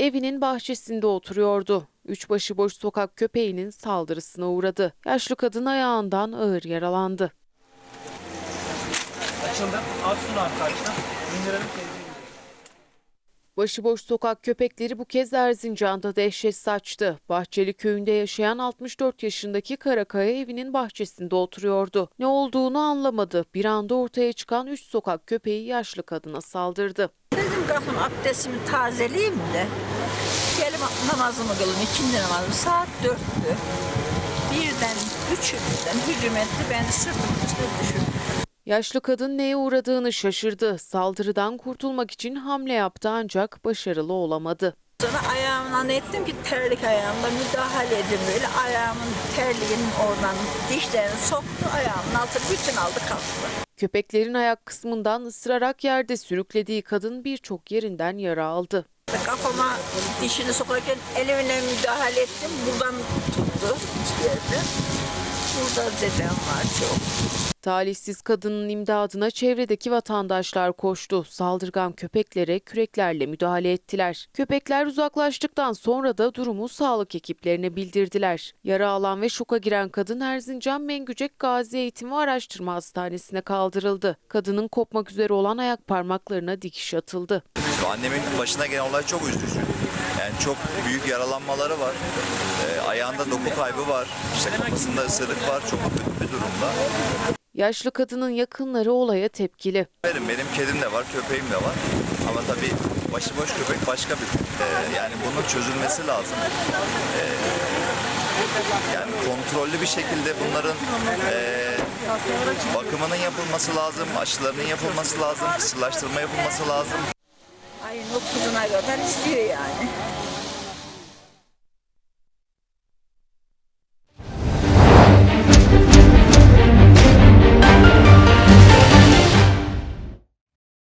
evinin bahçesinde oturuyordu. Üç başıboş sokak köpeğinin saldırısına uğradı. Yaşlı kadın ayağından ağır yaralandı. Açıldı. Al şunu arkadaşlar. İndirelim teyzeyi. Başıboş sokak köpekleri bu kez Erzincan'da dehşet saçtı. Bahçeli köyünde yaşayan 64 yaşındaki Karakaya evinin bahçesinde oturuyordu. Ne olduğunu anlamadı. Bir anda ortaya çıkan 3 sokak köpeği yaşlı kadına saldırdı. Dedim kalkın abdestimi tazeleyeyim de. Gelim namazımı kılın, ikindi namazımı. Saat dörttü. Birden, üçü birden hücum etti. Beni sırtımın üstüne düşürdü. Yaşlı kadın neye uğradığını şaşırdı. Saldırıdan kurtulmak için hamle yaptı ancak başarılı olamadı. Sonra ayağımdan ettim ki terlik ayağımda müdahale edin böyle. Ayağımın terliğinin oradan dişlerini soktu. Ayağımın altını bütün aldı kalktı. Köpeklerin ayak kısmından ısırarak yerde sürüklediği kadın birçok yerinden yara aldı. Kafama dişini sokarken elimle müdahale ettim. Buradan tuttu. Burada zedem var çok. Talihsiz kadının imdadına çevredeki vatandaşlar koştu. Saldırgan köpeklere küreklerle müdahale ettiler. Köpekler uzaklaştıktan sonra da durumu sağlık ekiplerine bildirdiler. Yara alan ve şoka giren kadın Erzincan Mengücek Gazi Eğitim ve Araştırma Hastanesi'ne kaldırıldı. Kadının kopmak üzere olan ayak parmaklarına dikiş atıldı. Annemin başına gelen olay çok üzücü. Yani çok büyük yaralanmaları var. Ee, ayağında doku kaybı var. İşte kafasında ısırık var. Çok kötü bir durumda. Yaşlı kadının yakınları olaya tepkili. Benim, benim kedim de var, köpeğim de var. Ama tabii başıboş köpek başka bir. Ee, yani bunun çözülmesi lazım. Ee, yani kontrollü bir şekilde bunların ee, bakımının yapılması lazım, aşılarının yapılması lazım, kısırlaştırma yapılması lazım. Ayın 30'una kadar istiyor yani.